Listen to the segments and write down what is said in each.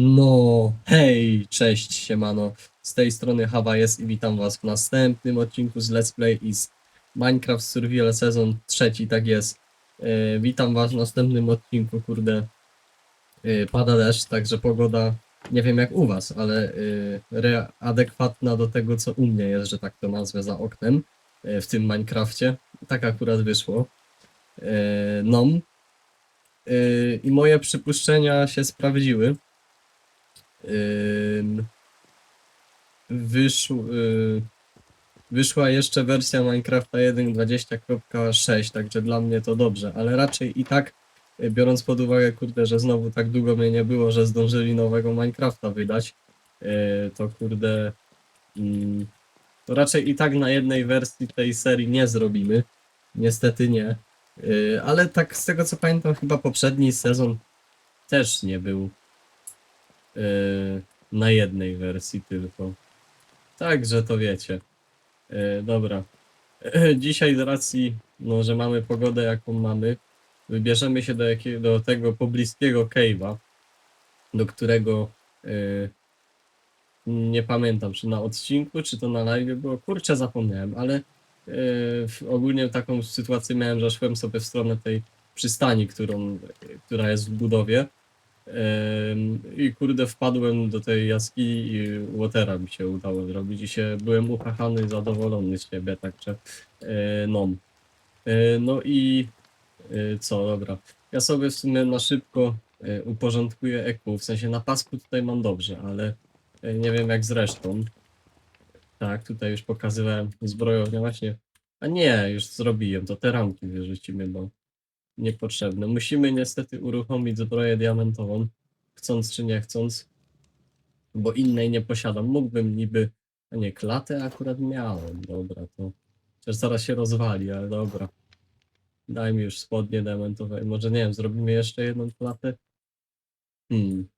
No, hej, cześć, siemano. Z tej strony Hawa jest i witam was w następnym odcinku z Let's Play i z Minecraft Survival sezon trzeci, tak jest. E, witam was w następnym odcinku, kurde. E, pada deszcz, także pogoda, nie wiem jak u was, ale e, adekwatna do tego, co u mnie jest, że tak to nazwę za oknem w tym Minecrafcie. Tak akurat wyszło. E, no. E, I moje przypuszczenia się sprawdziły. Wyszł, y, wyszła jeszcze wersja Minecrafta 1.20.6, także dla mnie to dobrze, ale raczej i tak, y, biorąc pod uwagę, kurde, że znowu tak długo mnie nie było, że zdążyli nowego Minecrafta wydać, y, to kurde, mm, to raczej i tak na jednej wersji tej serii nie zrobimy. Niestety nie. Ale tak z tego co pamiętam, chyba poprzedni sezon też nie był na jednej wersji tylko. Także to wiecie. Yy, dobra. Dzisiaj z racji, no, że mamy pogodę jaką mamy, wybierzemy się do, jakiego, do tego pobliskiego cave'a, do którego yy, nie pamiętam, czy na odcinku, czy to na live było. Kurczę, zapomniałem, ale w- ogólnie taką sytuację miałem, że szłem sobie w stronę tej przystani, którą, która jest w budowie. I kurde, wpadłem do tej jaskini i Watera mi się udało zrobić i się byłem upachany, zadowolony z siebie, także yy, no. Yy, no i yy, co, dobra. Ja sobie w sumie na szybko uporządkuję EQ, w sensie na pasku tutaj mam dobrze, ale nie wiem jak z resztą. Tak, tutaj już pokazywałem zbrojownię właśnie. A nie, już zrobiłem, to te ramki wyrzucimy, bo niepotrzebne. Musimy niestety uruchomić zbroję diamentową, chcąc czy nie chcąc, bo innej nie posiadam. Mógłbym niby, a nie, klatę akurat miałem, dobra, to chociaż zaraz się rozwali, ale dobra. Daj mi już spodnie diamentowe. Może nie wiem, zrobimy jeszcze jedną klatę? Hmm.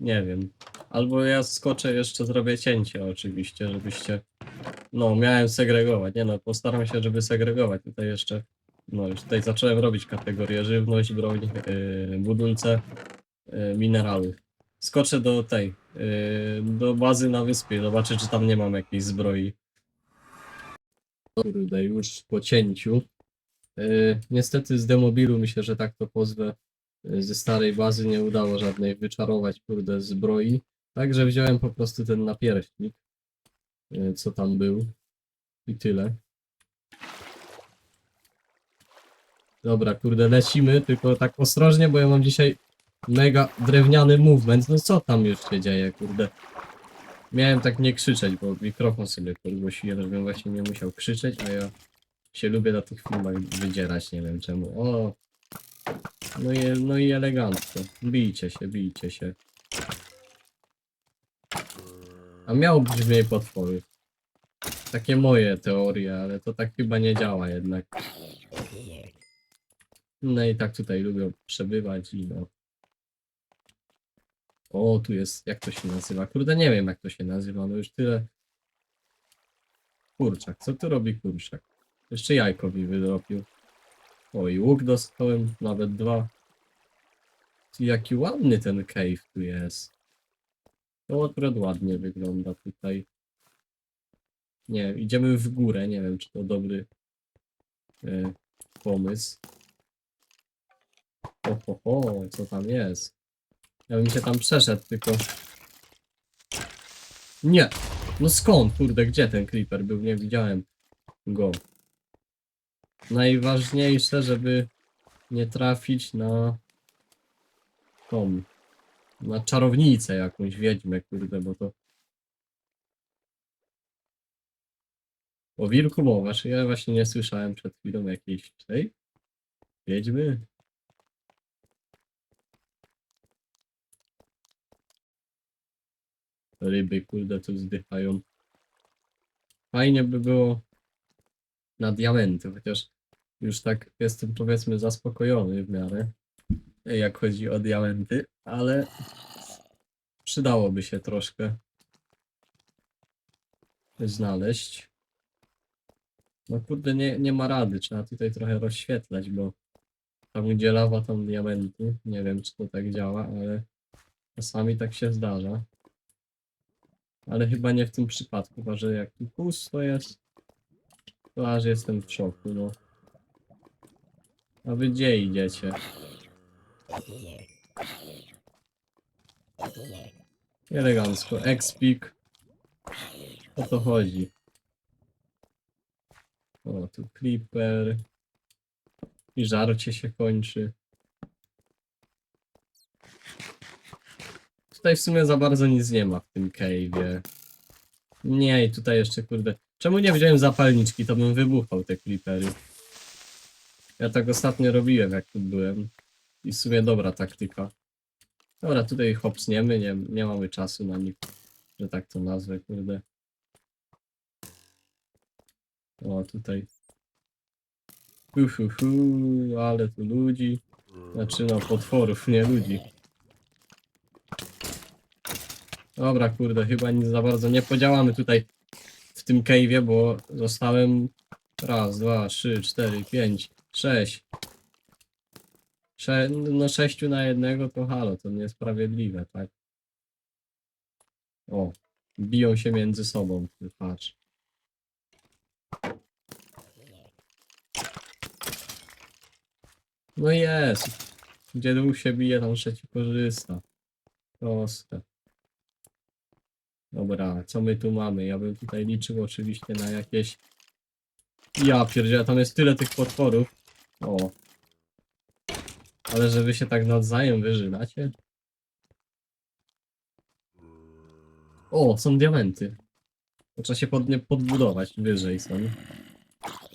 Nie wiem. Albo ja skoczę jeszcze, zrobię cięcie oczywiście, żebyście... No, miałem segregować. Nie no, postaram się, żeby segregować. Tutaj jeszcze no już tutaj zacząłem robić kategorię żywność, broń, yy, budulce, yy, minerały. Skoczę do tej, yy, do bazy na wyspie, zobaczę czy tam nie mam jakiejś zbroi. Kurde, już po cięciu. Yy, niestety z demobilu myślę, że tak to pozwę. Yy, Ze starej bazy nie udało żadnej wyczarować, kurde, zbroi. Także wziąłem po prostu ten napierśnik, yy, co tam był. I tyle. Dobra, kurde, lecimy, tylko tak ostrożnie, bo ja mam dzisiaj mega drewniany movement. No co tam już się dzieje, kurde. Miałem tak nie krzyczeć, bo mikrofon sobie podgłosiłem, żebym właśnie nie musiał krzyczeć, a ja się lubię na tych filmach wydzierać, nie wiem czemu. O! No i, no i elegancko. Bijcie się, bijcie się. A miał brzmiej potwory. Takie moje teorie, ale to tak chyba nie działa jednak. No i tak tutaj lubią przebywać i no. O, tu jest, jak to się nazywa? Kurde, nie wiem jak to się nazywa, no już tyle. Kurczak, co tu robi kurczak? Jeszcze jajko mi wydropił. O, i łuk dostałem, nawet dwa. Jaki ładny ten cave tu jest. To akurat ładnie wygląda tutaj. Nie, idziemy w górę, nie wiem czy to dobry e, pomysł. Ho, ho, ho, co tam jest? Ja bym się tam przeszedł, tylko... Nie! No skąd, kurde, gdzie ten creeper był? Nie widziałem go. Najważniejsze, żeby nie trafić na tą, na czarownicę jakąś, wiedźmę, kurde, bo to... O wilku mowa, ja właśnie nie słyszałem przed chwilą jakiejś tej wiedźmy? Ryby, kurde, tu zdychają. Fajnie by było na diamenty, chociaż już tak jestem powiedzmy zaspokojony w miarę, jak chodzi o diamenty, ale przydałoby się troszkę znaleźć. No kurde, nie, nie ma rady, trzeba tutaj trochę rozświetlać, bo tam gdzie tam diamenty. Nie wiem, czy to tak działa, ale Czasami tak się zdarza. Ale chyba nie w tym przypadku, chyba że jak tu pusto jest, to aż jestem w szoku, no. A wy gdzie idziecie? Elegancko, expik. O to chodzi. O, tu creeper. I żarcie się kończy. Tutaj w sumie za bardzo nic nie ma w tym cave'ie. Nie, i tutaj jeszcze kurde. Czemu nie wziąłem zapalniczki, to bym wybuchał te creepery. Ja tak ostatnio robiłem, jak tu byłem. I w sumie dobra taktyka. Dobra, tutaj hopsniemy, nie, nie mamy czasu na nich, że tak to nazwę, kurde. O, tutaj. Hu, hu, hu, ale tu ludzi. Znaczy no, potworów, nie ludzi. Dobra, kurde, chyba nic za bardzo nie podziałamy tutaj w tym cave'ie, bo zostałem raz, dwa, trzy, cztery, pięć, sześć. Sze no sześciu na jednego to halo, to niesprawiedliwe, tak? O, biją się między sobą, ty patrz. No jest. Gdzie dwóch się bije, tam trzeci korzysta. Proste. Dobra, co my tu mamy? Ja bym tutaj liczył oczywiście na jakieś... Ja pierdzielę, tam jest tyle tych potworów. O. Ale że wy się tak nawzajem wyżynacie? O, są diamenty. Trzeba się pod nie podbudować, wyżej są.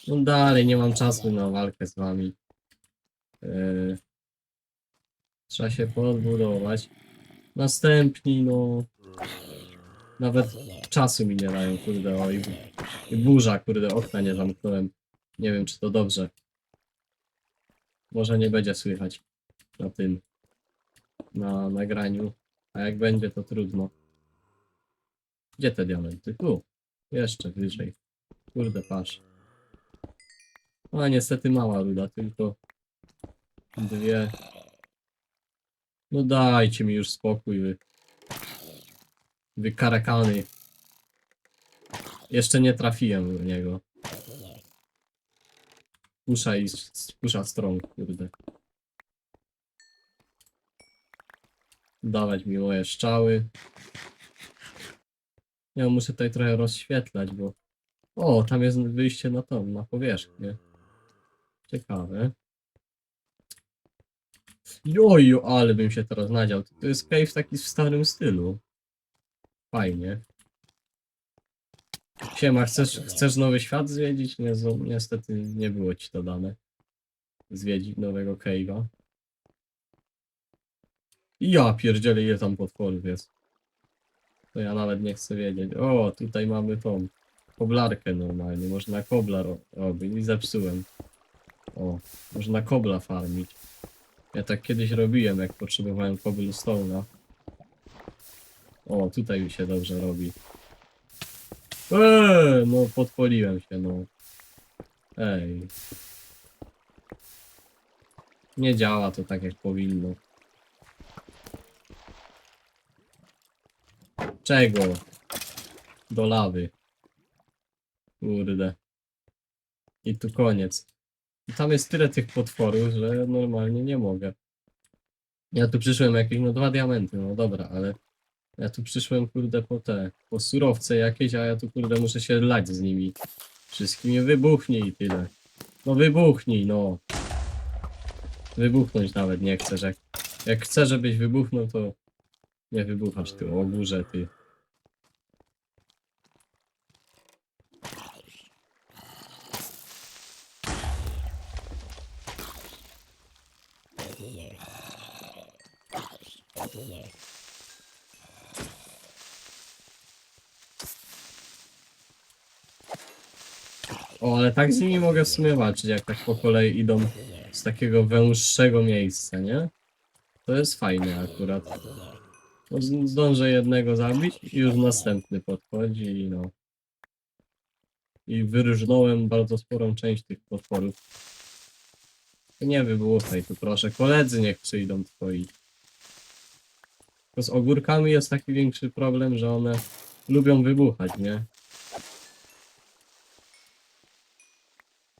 No dalej, nie mam czasu na walkę z wami. Yy, trzeba się podbudować. Następni, no... Nawet czasu mi nie dają, kurde, oj. I burza, kurde, okna nie zamknąłem. Nie wiem, czy to dobrze. Może nie będzie słychać na tym, na nagraniu. A jak będzie, to trudno. Gdzie te diamenty? Tu. Jeszcze wyżej. Kurde, patrz. A niestety mała ruda, tylko dwie. No dajcie mi już spokój, wy. Wy karakany. Jeszcze nie trafiłem w niego. Pusza i pusza strong, kurde. Dawać mi moje strzały. Ja muszę tutaj trochę rozświetlać, bo... O, tam jest wyjście na tą, na powierzchnię. Ciekawe. Jojo, ale bym się teraz nadział. To jest cave taki w starym stylu. Fajnie. Siema, chcesz, chcesz nowy świat zwiedzić? Nie, niestety nie było ci to dane. Zwiedzić nowego cave'a. Ja pierdzielę, ile tam potworów jest. To ja nawet nie chcę wiedzieć. O, tutaj mamy tą koblarkę normalnie. Można kobla ro robić i zepsułem. O, można kobla farmić. Ja tak kiedyś robiłem, jak potrzebowałem cobblestone'a. O, tutaj się dobrze robi. Eee, no podpoliłem się, no. Ej. Nie działa to tak jak powinno. Czego? Do lawy. Kurde. I tu koniec. Tam jest tyle tych potworów, że normalnie nie mogę. Ja tu przyszłem jakieś, no dwa diamenty, no dobra, ale ja tu przyszłem, kurde, po te, po surowce jakieś, a ja tu, kurde, muszę się lać z nimi. Wszystkimi wybuchnij i tyle. No wybuchnij, no. Wybuchnąć nawet nie chcesz. Jak, jak chcę, żebyś wybuchnął, to nie wybuchasz ty, o górze ty. O, ale tak z nimi mogę w sumie walczyć, jak tak po kolei idą z takiego węższego miejsca, nie? To jest fajne akurat. No, zdążę jednego zabić i już następny podchodzi i no. I wyrżnąłem bardzo sporą część tych potworów. Nie wybuchaj tu proszę, koledzy niech przyjdą twoi. Z ogórkami jest taki większy problem, że one lubią wybuchać, nie?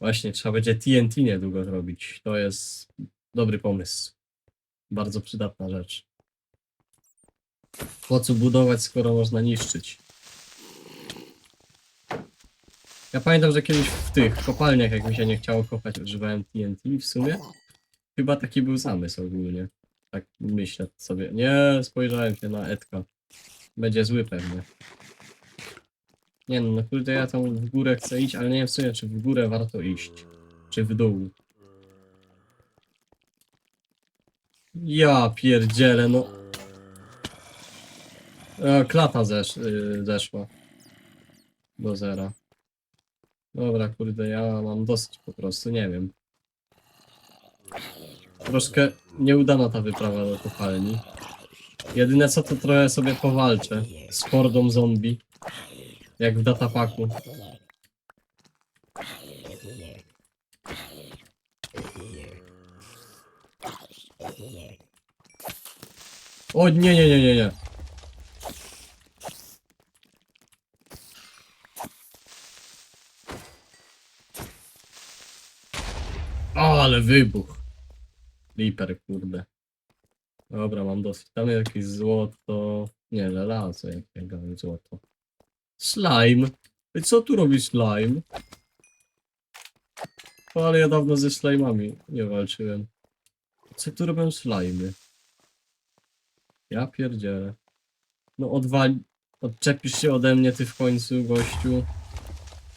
Właśnie, trzeba będzie TNT niedługo zrobić. To jest dobry pomysł. Bardzo przydatna rzecz. Po co budować, skoro można niszczyć? Ja pamiętam, że kiedyś w tych kopalniach, jak mi się nie chciało kopać, używałem TNT w sumie. Chyba taki był zamysł ogólnie. Tak myślę sobie. Nie, spojrzałem się na Edka. Będzie zły pewnie. Nie no, no kurde, ja tam w górę chcę iść, ale nie wiem w sumie, czy w górę warto iść. Czy w dół. Ja pierdzielę, no. E, klata zesz, y, zeszła. Do zera. Dobra, kurde, ja mam dosyć po prostu, nie wiem. Troszkę nieudana ta wyprawa do kopalni. Jedyne co to trochę sobie powalczę z hordą zombie. Jak w datapaku. O nie, nie, nie, nie, nie. Ale wybuch. Liper, kurde. Dobra, mam dosyć. Tam jest jakieś złoto. Nie, żelazo jakiego złoto. Slime. Ej, Co tu robi slime? O, ale ja dawno ze slime'ami nie walczyłem. Co tu robią slimy? Ja pierdzielę. No odwal... Odczepisz się ode mnie ty w końcu, gościu.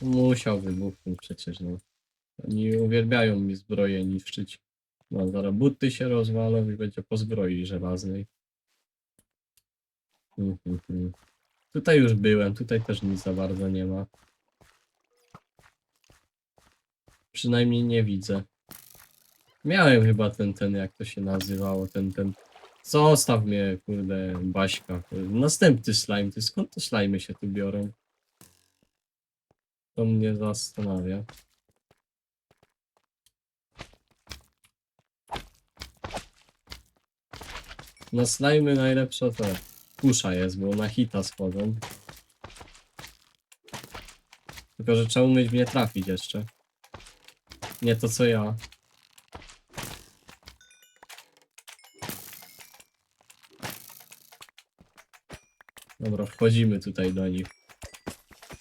Musiał wybuchnąć przecież, no. Oni uwielbiają mi zbroję niszczyć. No, zaraz buty się rozwalą i będzie po zbroi żelaznej. Mhm, mhm. Tutaj już byłem, tutaj też nic za bardzo nie ma. Przynajmniej nie widzę. Miałem chyba ten, ten, jak to się nazywało, ten, ten... Zostaw mnie, kurde, Baśka. Następny slime, ty skąd te slimy się tu biorą? To mnie zastanawia. Na slajmy najlepsza to kusza jest, bo na hita schodzą. Tylko, że trzeba umieć w nie trafić jeszcze. Nie to co ja. Dobra, wchodzimy tutaj do nich.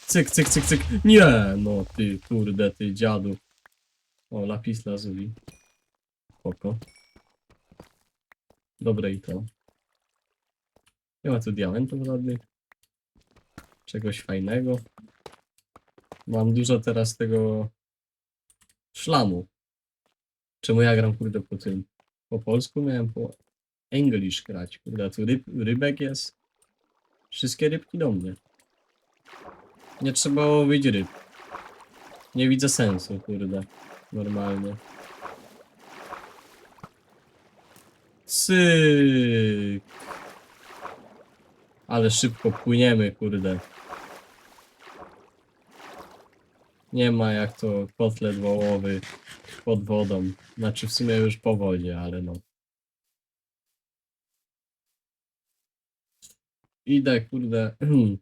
Cyk, cyk, cyk, cyk. Nie, no ty, kurde, ty dziadu. O, lapis lazuli. Spoko. Dobre i to. Nie ma tu diamentów żadnych. Czegoś fajnego. Mam dużo teraz tego szlamu. Czemu ja gram kurde po tym? Po polsku miałem po English grać. Kurde, tu ryb, rybek jest. Wszystkie rybki do mnie. Nie trzeba łowić ryb. Nie widzę sensu, kurde. Normalnie. Syk. Ale szybko płyniemy, kurde. Nie ma jak to kotlet wołowy pod wodą. Znaczy w sumie już po wodzie, ale no. Idę, kurde.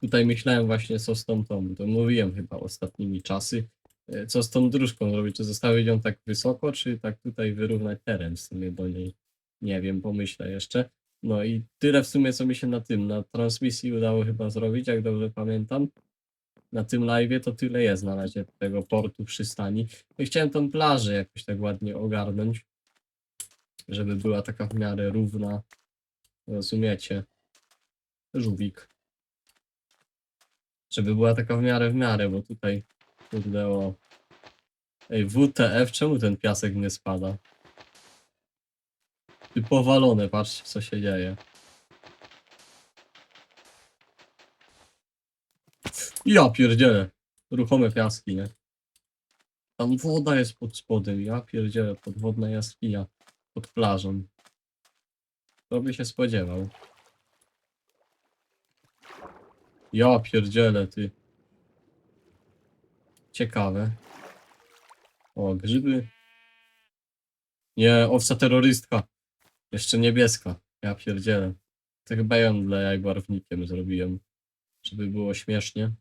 Tutaj myślałem właśnie co z tą tą. To mówiłem chyba ostatnimi czasy. E, Co z tą dróżką zrobić? Czy zostawić ją tak wysoko, czy tak tutaj wyrównać teren w sumie do niej? Nie wiem, pomyślę jeszcze. No i tyle w sumie, co mi się na tym, na transmisji udało chyba zrobić, jak dobrze pamiętam. Na tym live'ie to tyle jest na razie tego portu przystani. No i chciałem tą plażę jakoś tak ładnie ogarnąć, żeby była taka w miarę równa. Rozumiecie? Żółwik. Żeby była taka w miarę w miarę, bo tutaj kurde o... Ej, WTF, czemu ten piasek nie spada? Powalone, patrzcie co się dzieje. Ja pierdzielę. Ruchome piaski, nie? Tam woda jest pod spodem, ja pierdzielę, podwodna jaskinia. Pod plażą. Kto by się spodziewał? Ja pierdzielę, ty. Ciekawe. O, grzyby. Nie, owca terrorystka. Jeszcze niebieska. Ja pierdzielę. To chyba ją dla jaj barwnikiem zrobiłem, żeby było śmiesznie.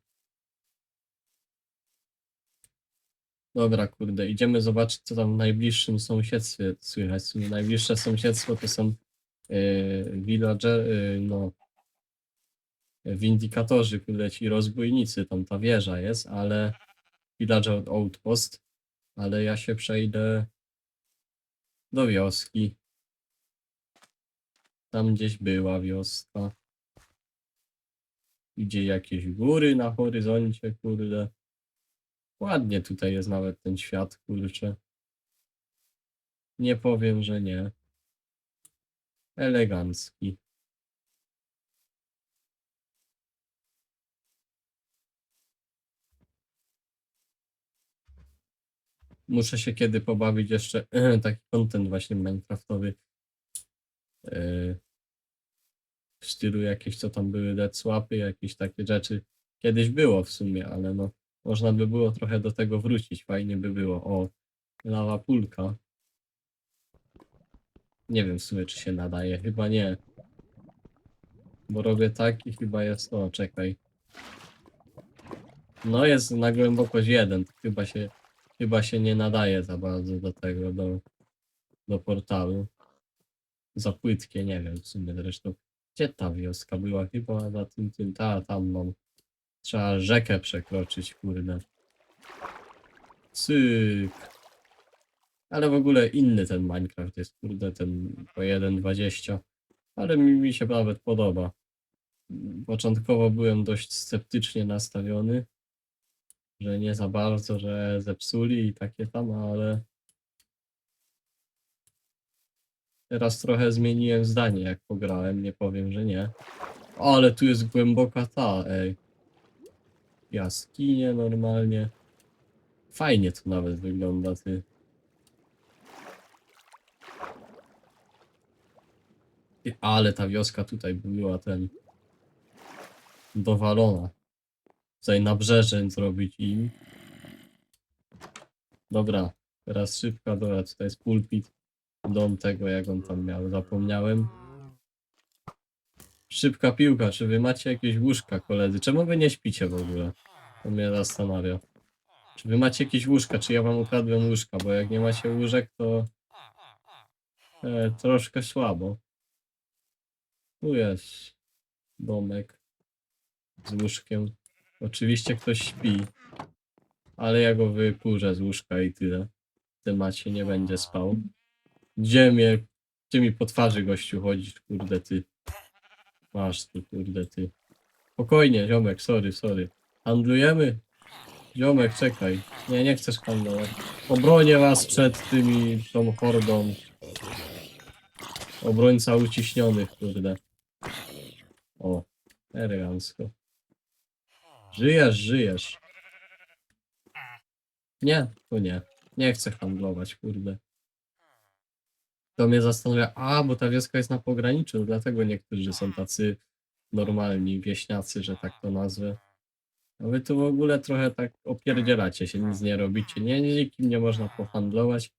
Dobra, kurde, idziemy zobaczyć, co tam w najbliższym sąsiedztwie słychać. Najbliższe sąsiedztwo to są yy, villager, yy, no, windykatorzy, kurde, ci rozbójnicy, tam ta wieża jest, ale villager outpost, ale ja się przejdę do wioski. Tam gdzieś była wioska. Gdzie jakieś góry na horyzoncie, kurde. Ładnie tutaj jest nawet ten świat, kurczę. Nie powiem, że nie. Elegancki. Muszę się kiedy pobawić jeszcze taki content właśnie minecraftowy. Yy, w stylu jakieś co tam były dead swapy, jakieś takie rzeczy. Kiedyś było w sumie, ale no można by było trochę do tego wrócić. Fajnie by było. O, lawa pulka. Nie wiem w sumie czy się nadaje, chyba nie. Bo robię tak i chyba jest, o czekaj. No jest na głębokość jeden, chyba się, chyba się nie nadaje za bardzo do tego, do, do portalu. Za płytkie, nie wiem w sumie zresztą. Gdzie ta wioska była? Chyba za tym, tym, ta, tam mam. Trzeba rzekę przekroczyć, kurde. Cyk. Ale w ogóle inny ten Minecraft jest, kurde, ten po 1.20. Ale mi, mi się nawet podoba. Początkowo byłem dość sceptycznie nastawiony, że nie za bardzo, że zepsuli i takie tam, ale teraz trochę zmieniłem zdanie, jak pograłem, nie powiem, że nie. Ale tu jest głęboka ta, ej. Jaskinie normalnie. Fajnie to nawet wygląda, ty. Ale ta wioska tutaj była ten dowalona. Tutaj nabrzeże zrobić im. Dobra, teraz szybka dobra, tutaj jest pulpit. Dom tego, jak on tam miał, zapomniałem. Szybka piłka, czy wy macie jakieś łóżka, koledzy? Czemu wy nie śpicie w ogóle? To mnie zastanawia. Czy wy macie jakieś łóżka, czy ja wam ukradłem łóżka? Bo jak nie macie łóżek, to e, troszkę słabo. Tu jest domek z łóżkiem. Oczywiście ktoś śpi, ale ja go wykurzę z łóżka i tyle. Temacie nie będzie spał. Gdzie mnie, gdzie mi po twarzy gościu chodzisz, kurde ty. Masz tu, kurde ty. Spokojnie, ziomek, sorry, sorry. Handlujemy? Ziomek, czekaj. Nie, nie chcesz handlować. Obronię was przed tymi, tą hordą. Obrońca uciśnionych, kurde. O, elegancko. Żyjesz, żyjesz. Nie, to nie. Nie chcę handlować, kurde. To mnie zastanawia, a, bo ta wioska jest na pograniczu, dlatego niektórzy są tacy normalni, wieśniacy, że tak to nazwę. A wy tu w ogóle trochę tak opierdzielacie się, nic nie robicie, nie, nie, nikim nie można pohandlować.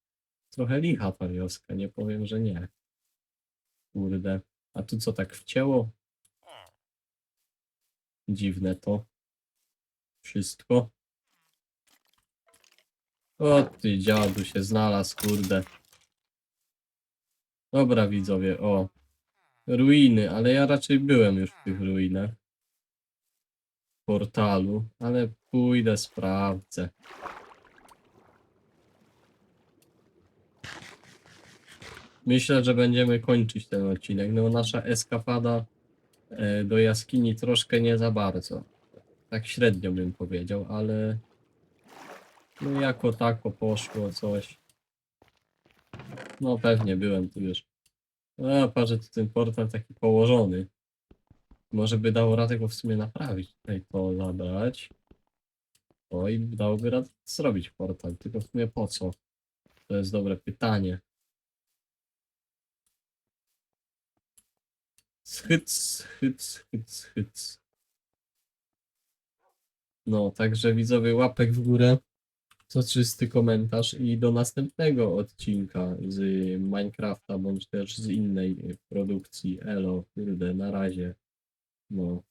Trochę licha ta wioska, nie powiem, że nie. Kurde. A tu co tak wcięło? Dziwne to. Wszystko. O ty dziadu się znalazł, kurde. Dobra widzowie, o. Ruiny, ale ja raczej byłem już w tych ruinach. Portalu, ale pójdę, sprawdzę. Myślę, że będziemy kończyć ten odcinek. No nasza eskapada e, do jaskini troszkę nie za bardzo. Tak średnio bym powiedział, ale no jako tako poszło coś. No pewnie byłem tu już. No patrzę, tu ten portal taki położony. Może by dało radę go w sumie naprawić. Tutaj to zabrać. O i dałoby radę zrobić portal, tylko w sumie po co? To jest dobre pytanie. Schyc, hyc, hyc, hyc. No, także widzowie łapek w górę. Soczysty komentarz i do następnego odcinka z Minecrafta, bądź też z innej produkcji. Elo, na razie. No.